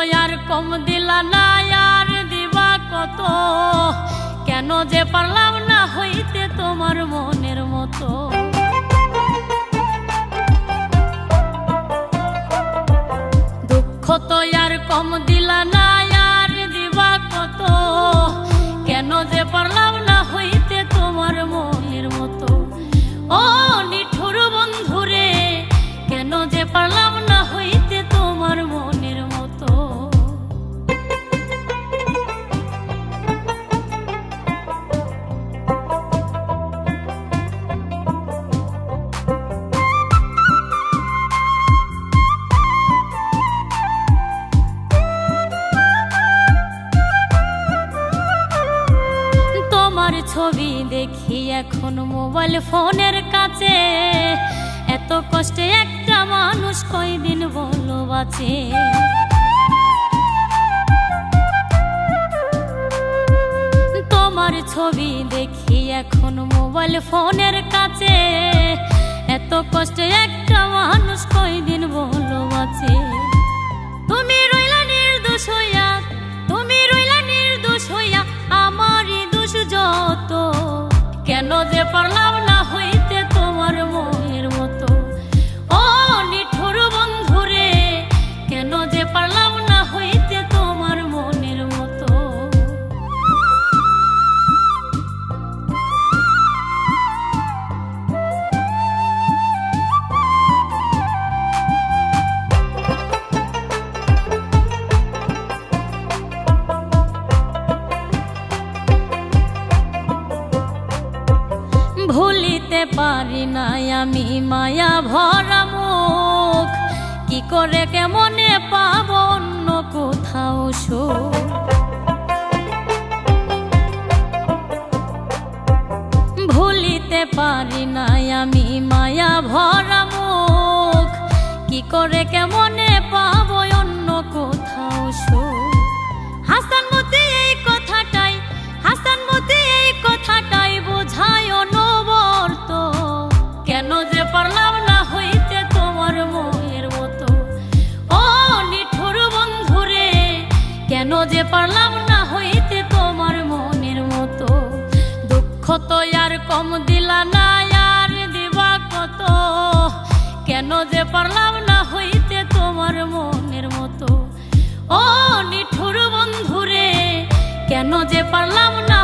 কম দিলা না, আর দিবা কত? কেন যে পারলাম না হইতে তোমার মনের মতো? দুঃখ তো আর কম দিলা না, আর দিবা কত? কেন যে পারলাম না হইতে দেখি এখন মোবাইল ফোনের কাছে। এত কষ্টে একটা মানুষ কয়দিন বলো বাঁচে? তোমার ছবি দেখি এখন মোবাইল ফোনের কাছে। এত কষ্টে একটা মানুষ কয়দিন বলো বাঁচে? কেন যে পারলাম ভুলিতে পারি না আমি মায়া ভরা মুখ। কি করে কেমনে পাব অন্য কোথাও সুখ? ভুলিতে পারি না আমি মায়া ভরা মুখ। কি করে কেমনে পাব পারলাম না হইতে তোমার মনের মতো। দুঃখ তো আর কম দিলা না, আর দিবা কত? কেন যে পারলাম না হইতে তোমার মনের মতো? ও নিঠুর বন্ধুরে, কেন যে পারলাম না